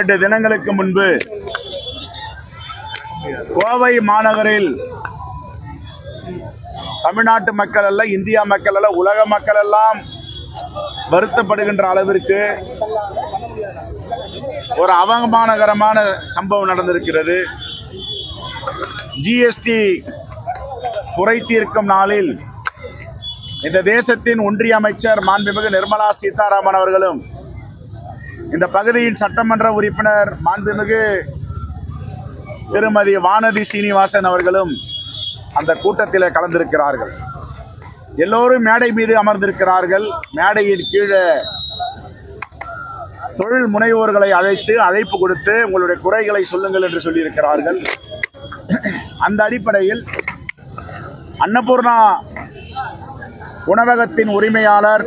இரண்டு தினங்களுக்கு முன்பு கோவை மாநகரில் தமிழ்நாட்டு மக்கள் அல்ல இந்தியா மக்கள் அல்ல உலக மக்கள் எல்லாம் வருத்தப்படுகின்ற அளவிற்கு ஒரு அவமானகரமான சம்பவம் நடந்திருக்கிறது. ஜிஎஸ்டி குறை தீர்க்கும் நாளில் இந்த தேசத்தின் ஒன்றிய அமைச்சர் மாண்புமிகு நிர்மலா சீதாராமன் அவர்களும் இந்த பகுதியின் சட்டமன்ற உறுப்பினர் மாண்புமிகு திருமதி வானதி சீனிவாசன் அவர்களும் அந்த கூட்டத்தில் கலந்திருக்கிறார்கள். எல்லோரும் மேடை மீது அமர்ந்திருக்கிறார்கள். மேடையின் கீழே தொழில் முனைவோர்களை அழைத்து அழைப்பு கொடுத்து உங்களுடைய குறைகளை சொல்லுங்கள் என்று சொல்லியிருக்கிறார்கள். அந்த அடிப்படையில் அன்னபூர்ணா உணவகத்தின் உரிமையாளர்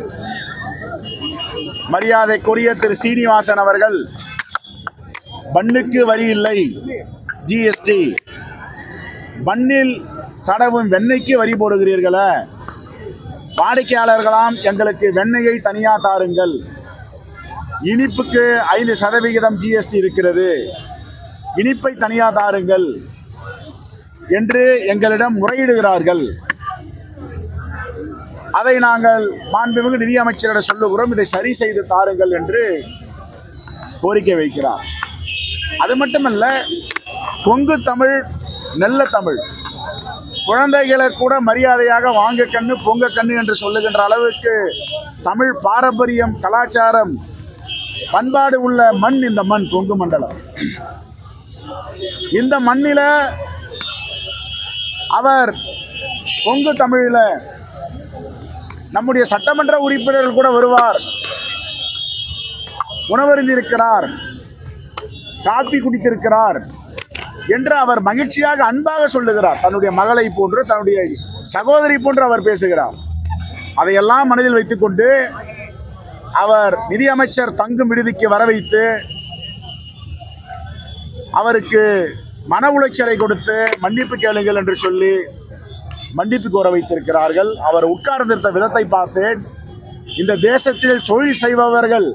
மரியாதைக்குரிய திரு சீனிவாசன் அவர்கள் பண்ணுக்கு வரி இல்லை ஜிஎஸ்டி பண்ணில் தடவும் வெண்ணெய்க்கு வரி போடுகிறீர்களே வாடிக்கையாளர்களாம் எங்களுக்கு வெண்ணெயை தனியாக தாருங்கள். இனிப்புக்கு ஐந்து சதவிகிதம் ஜிஎஸ்டி இருக்கிறது இனிப்பை தனியாக தாருங்கள் என்று எங்களிடம் முறையிடுகிறார்கள். அதை நாங்கள் மாண்புமிகு நிதியமைச்சரிடம் சொல்லுகிறோம். இதை சரி செய்து தாருங்கள் என்று கோரிக்கை வைக்கிறார். அது மட்டுமல்ல கொங்கு தமிழ் நல்ல தமிழ். குழந்தைகளை கூட மரியாதையாக வாங்க கண்ணு பொங்க கண்ணு என்று சொல்லுகின்ற அளவுக்கு தமிழ் பாரம்பரியம் கலாச்சாரம் பண்பாடு உள்ள மண் இந்த மண் கொங்கு மண்டலம். இந்த மண்ணில அவர் கொங்கு தமிழில் நம்முடைய சட்டமன்ற உறுப்பினர்கள் கூட வருவார். உணவருந்திருக்கிறார். காப்பி குடித்திருக்கிறார் என்று அவர் மகிழ்ச்சியாக அன்பாக சொல்லுகிறார். தன்னுடைய மகளை போன்று தன்னுடைய சகோதரி போன்று அவர் பேசுகிறார். அதையெல்லாம் மனதில் வைத்துக்கொண்டு அவர் நிதியமைச்சர் தங்கும் விடுதிக்கு வர வைத்து அவருக்கு மன உளைச்சலை கொடுத்து மன்னிப்பு கேளுங்கள் என்று சொல்லி மன்னிப்பு கோர வைத்திருக்கிறார்கள் அவர் உட்கார்ந்திருந்த விதத்தை பார்த்தேன். இந்த தேசத்தில் தொழில் செய்பவர்கள்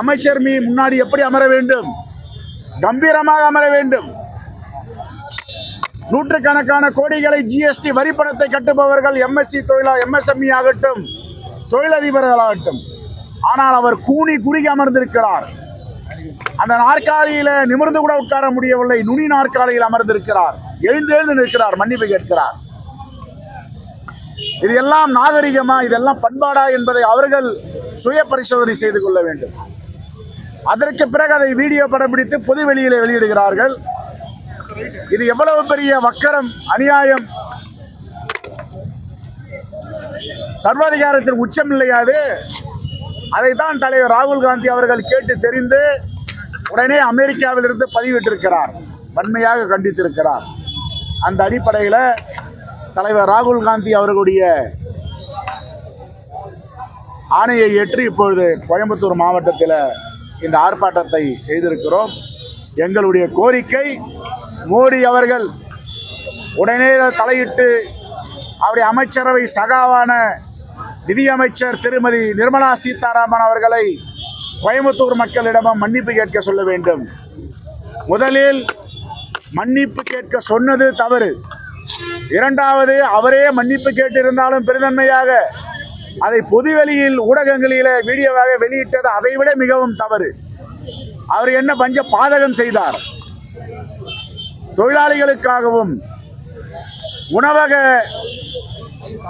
அமைச்சர் மீ முன்னாடி எப்படி அமர வேண்டும்? கம்பீரமாக அமர வேண்டும். நூற்றுக்கணக்கான கோடிகளை ஜிஎஸ்டி வரிப்பணத்தை கட்டுபவர்கள் எம்எஸ்சி தொழிலா எம்எஸ்எம்இ ஆகட்டும் தொழிலதிபர்களாகட்டும். ஆனால் அவர் கூனி குறுகி அமர்ந்திருக்கிறார். அந்த நாற்காலியில நிமிர்ந்து கூட உட்கார முடியவில்லை. நுனி நாற்காலியில் அமர்ந்திருக்கிறார். எழுந்து எழுந்து நிற்கிறார். மன்னிப்பு கேட்கிறார். இது எல்லாம் நாகரிகமா இதெல்லாம் பண்பாடா என்பதை அவர்கள் சுய பரிசோதனை செய்து கொள்ள வேண்டும். அதற்கு பிறகு அதை வீடியோ படம் பிடித்து பொது வெளியிலே வெளியிடுகிறார்கள். இது எவ்வளவு பெரிய வக்கரம் அநியாயம்? சர்வாதிகாரத்தின் உச்சம் இல்லையாது. அதைத்தான் தலைவர் ராகுல் காந்தி அவர்கள் கேட்டு தெரிந்து உடனே அமெரிக்காவிலிருந்து பதிவிட்டிருக்கிறார். வன்மையாக கண்டித்திருக்கிறார். அந்த அடிப்படையில் தலைவர் ராகுல் காந்தி அவர்களுடைய ஆணையை ஏற்று இப்பொழுது கோயம்புத்தூர் மாவட்டத்தில் இந்த ஆர்ப்பாட்டத்தை செய்திருக்கிறோம். எங்களுடைய கோரிக்கை மோடி அவர்கள் உடனே தலையிட்டு அவருடைய அமைச்சரவை சகாவான நிதியமைச்சர் திருமதி நிர்மலா சீதாராமன் அவர்களை கோயம்புத்தூர் மக்களிடமும் மன்னிப்பு கேட்க சொல்ல வேண்டும். முதலில் மன்னிப்பு கேட்க சொன்னது தவறு. இரண்டாவது அவரே மன்னிப்பு கேட்டிருந்தாலும் பெருந்தன்மையாக அதை பொதுவெளியில் ஊடகங்களிலே வீடியோவாக வெளியிட்டது அதைவிட மிகவும் தவறு. அவர் என்ன பஞ்ச பாதகம் செய்தார்? தொழிலாளிகளுக்காகவும் உணவக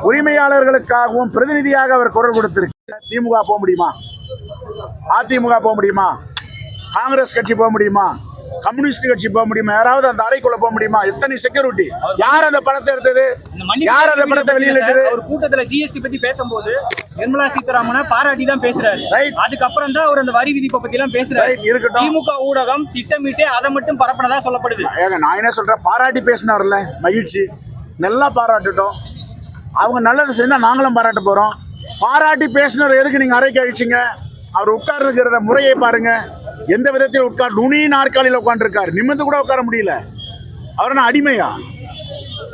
உரிமையாளர்களுக்காகவும் பிரதிநிதியாக அவர் குரல் கொடுத்திருக்கிறார். திமுக போக முடியுமா? அதிமுக போக முடியுமா? காங்கிரஸ் கட்சி போக முடியுமா? கம்யூனிஸ்ட் கட்சி போக முடியுமா? யாராவது அந்த அறைக்குள்ள போக முடியுமா? எத்தனை செக்யூரிட்டி யார் அந்த பணத்தை எடுத்தது? யார் அந்த பணத்தை வெளியிட்டது ஒரு கூட்டத்துல ஜிஎஸ்டி பத்தி பேசும்போது நிர்மலா சீதாராமனை பாராட்டி தான் பேசுறாரு. அதுக்கப்புறம் தான் அவர் அந்த வரி விதிப்பை பத்தி எல்லாம் பேசுறாரு இருக்கட்டும். திமுக ஊடகம் திட்டமிட்டு அதை மட்டும் பரப்பினதா சொல்லப்படுது. நான் என்ன சொல்றேன்? பாராட்டி பேசினார்ல மகிழ்ச்சி. நல்லா பாராட்டுட்டோம். அவங்க நல்லது செஞ்சா நாங்களும் பாராட்ட போறோம். பாராட்டி பேசினர் எதுக்கு நீங்க அறைக்கு அழிச்சிங்க? அவர் உட்கார்ந்துக்கிறத முறையை பாருங்க. எந்த விதத்தில் உட்கார் நுனி நாற்காலியில் உட்காந்துருக்காரு நிமிர்ந்து கூட உட்கார முடியல. அவர் என்ன அடிமையா?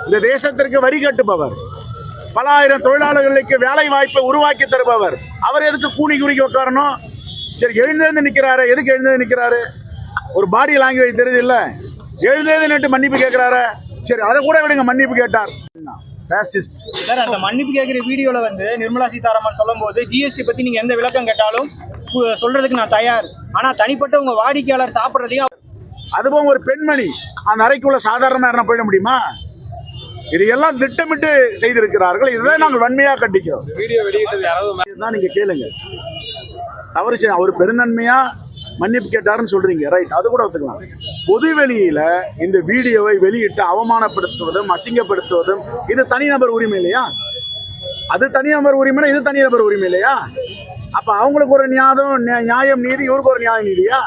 இந்த தேசத்திற்கு வரி கட்டுபவர். பல ஆயிரம் தொழிலாளர்களுக்கு வேலை வாய்ப்பை உருவாக்கி தருபவர். அவர் எதுக்கு கூணி குறுக்கி உட்காரணும்? சரி எழுந்தேந்து நிற்கிறாரு எதுக்கு எழுந்தேந்து நிற்கிறாரு ஒரு பாடி லாங்குவேஜ் தெரியுது இல்லை எழுந்தேந்து நட்டு மன்னிப்பு கேட்குறாரு. சரி அதை கூட விடுங்க மன்னிப்பு கேட்டார். பேசிஸ்ட் சார் அந்த மன்னிப்பு கேட்குற வீடியோவில் வந்து நிர்மலா சீதாராமன் சொல்லும்போது ஜிஎஸ்டி பற்றி நீங்கள் எந்த விளக்கம் கேட்டாலும் சொல்றதுக்கு நான் தயார். ஆனா தனிப்பட்ட உங்க வாடிக்கையாளர் சாப்பிட்றதையும் அதுவும் ஒரு பெண்மணி அந்த அறைக்குள்ள சாதாரணமா யாரா போயிட முடியுமா? இது எல்லாம் திட்டமிட்டு செய்திருக்கிறார்கள். இதுதான் நாங்கள் வன்மையா கண்டிக்கிறோம். வீடியோ வெளியிட்டது யாராவது இதுதான் நீங்க கேளுங்க. தவறு செய்ய அவர் பெருந்தன்மையா மன்னிப்பு கேட்டாருன்னு சொல்றீங்க. ரைட் அது கூட ஒத்துக்கலாம். பொது வெளியில இந்த வீடியோவை வெளியிட்டு அவமானப்படுத்துவதும் அசிங்கப்படுத்துவதும் இது தனிநபர் உரிமை இல்லையா? அது தனிநபர் உரிமைனா இது தனிநபர் உரிமை இல்லையா? அப்ப அவங்களுக்கு ஒரு நியாயம் நியாயம் நீதி இவருக்கு ஒரு நியாயம் நீதியா?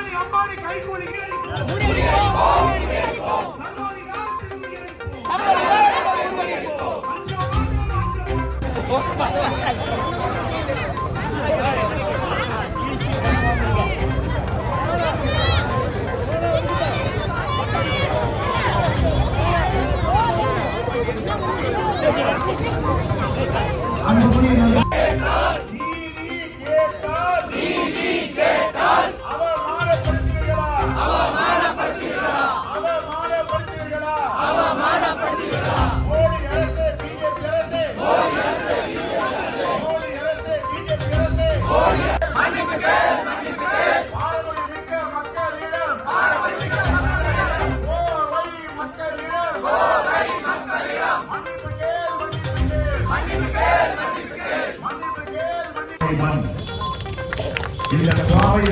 அதானி அம்பானி கைகூலிகளை சர்வாதிகாரத்தை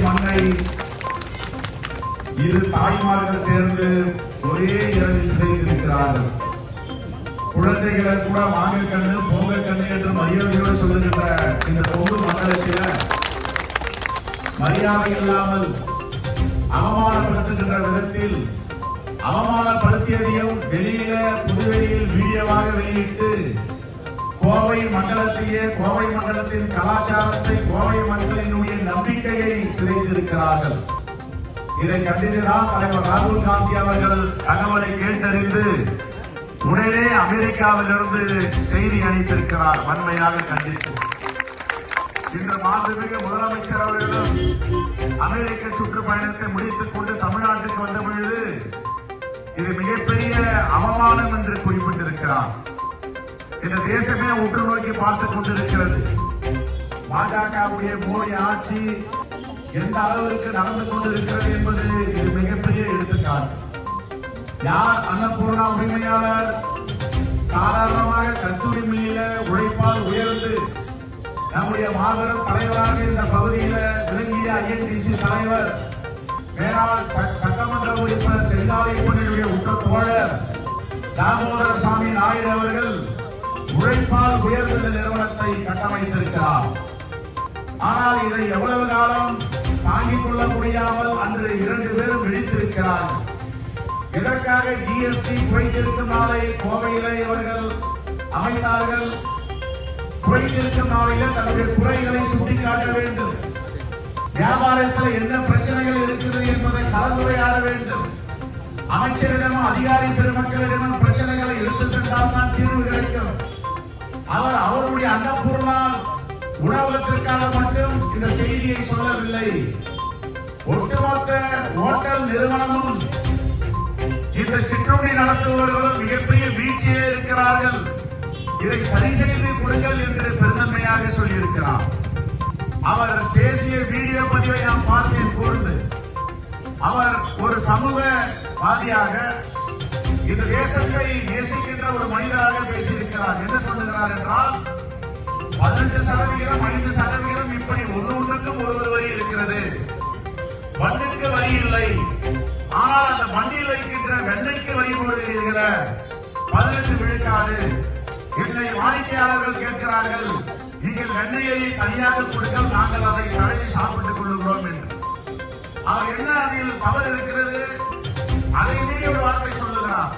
மண்ணை இரு தாய்மார்கள் சேர்ந்து ஒரே இரவில் செய்திருக்கிறார்கள் குழந்தைகளை கூட வாங்கல் கண்ணு பொங்கல் கண்ணு என்று மரியாதையோடு சொல்லுகின்ற இந்த பொது மக்களுக்கு மரியாதை இல்லாமல் அவமானப்படுத்துகின்ற விதத்தில் அவமானப்படுத்தியதையும் வெளியில புதுவெளியில் வீடியோவாக வெளியிட்டு கோவை மண்டலத்தையே கோவை மண்டலத்தின் கலாச்சாரத்தை கோவை மக்களினுடைய நம்பிக்கையை சிதைத்திருக்கிறார்கள். இதை கண்டித்துதான் தலைவர் ராகுல் காந்தி அவர்கள் தகவலை கேட்டறிந்து உடனே அமெரிக்காவிலிருந்து செய்தி அனுப்பியிருக்கிறார். வன்மையாக கண்டித்து. இன்று மாண்புமிகு முதலமைச்சர் அவர்களும் அமெரிக்க சுற்றுப்பயணத்தை முடித்துக் கொண்டு தமிழ்நாட்டுக்கு வந்த பொழுது இது மிகப்பெரிய அவமானம் என்று குறிப்பிட்டிருக்கிறார். இந்த தேசமே உற்று நோக்கி பார்த்து கொண்டிருக்கிறது. பாஜகவுடைய மோடி ஆட்சி எந்த அளவிற்கு நடந்து கொண்டிருக்கிறது என்பது இது மிகப்பெரிய எடுத்துக்காட்டு. யார் அன்னபூர்ணா உரிமையாளர்? சாதாரணமாக கஸ்தூரி மில்லில உழைப்பால் உயர்ந்து நம்முடைய மாபெரும் தலைவராக இந்த பகுதியில விளங்கிய ஐஎன்டிசி தலைவர் மேலாள் சட்டமன்ற உறுப்பினர் செல்லாலைப்பனுடைய உற்ற தோழர் தாமோதர சாமி நாயுடு அவர்கள் உழைப்பால் உயர்ந்த நிறுவனத்தை கட்டமைத்திருக்கிறார். ஆனால் இதை எவ்வளவு காலம் தாங்கிக் கொள்ள முடியாமல் அன்று இரண்டு பேரும் வெடித்திருக்கிறார்கள் இதற்காக ஜிஎஸ்டி குறைத்திருக்கும் நாளை கோவையிலே இவர்கள் அமைத்தார்கள்? குறைத்திருக்கும் நாளில் தன்னுடைய குறைகளை சுட்டிக்காட்ட வேண்டும். வியாபாரத்தில் என்ன பிரச்சனைகள் இருக்குது என்பதை கலந்துரையாட வேண்டும். அமைச்சரிடமும் அதிகாரி பெருமக்களிடமும் பிரச்சனைகளை எடுத்து சென்றால் தான் தீர்வு கிடைக்கும். அவர் அவருடைய அன்னபூர்ணா உணவகத்திற்காக மட்டும் இந்த செய்தியை சொல்லவில்லை. ஒட்டுமொத்த ஹோட்டல் நிறுவனமும் இந்த சிற்றுண்டி நடத்துபவர்களும் மிகப்பெரிய வீழ்ச்சியே இருக்கிறார்கள். இதை சரி செய்து கொடுங்கள் என்று பெருந்தன்மையாக சொல்லியிருக்கிறார். அவர் பேசிய வீடியோ பதிவை நான் பார்த்தேன் கூர்ந்து அவர் ஒரு சமூகவாதியாக இந்த தேசத்தை நேசிக்கின்ற ஒரு மனிதராக பேசியிருக்கிறார். என்ன சொல்லுகிறார் என்றால் பதினெட்டு சதவிகிதம் ஐந்து சதவிகிதம் இப்படி ஒன்று ஒன்றுக்கும் ஒரு ஒரு வரி இருக்கிறது. மண்ணுக்கு வரி இல்லை. ஆனால் அந்த மண்ணில் இருக்கின்ற வெண்ணைக்கு வரி போடுகிறீர்கள பதினெட்டு விழுக்காடு என்னை வாடிக்கையாளர்கள் கேட்கிறார்கள். நீங்கள் வெண்ணெயை தனியாக கொடுக்க நாங்கள் அதை தடவி சாப்பிட்டுக் கொள்ளுகிறோம் என்று. அவர் என்ன அதில் தவறு இருக்கிறது? அதை மீறி வார்த்தை சொல்லுகிறார்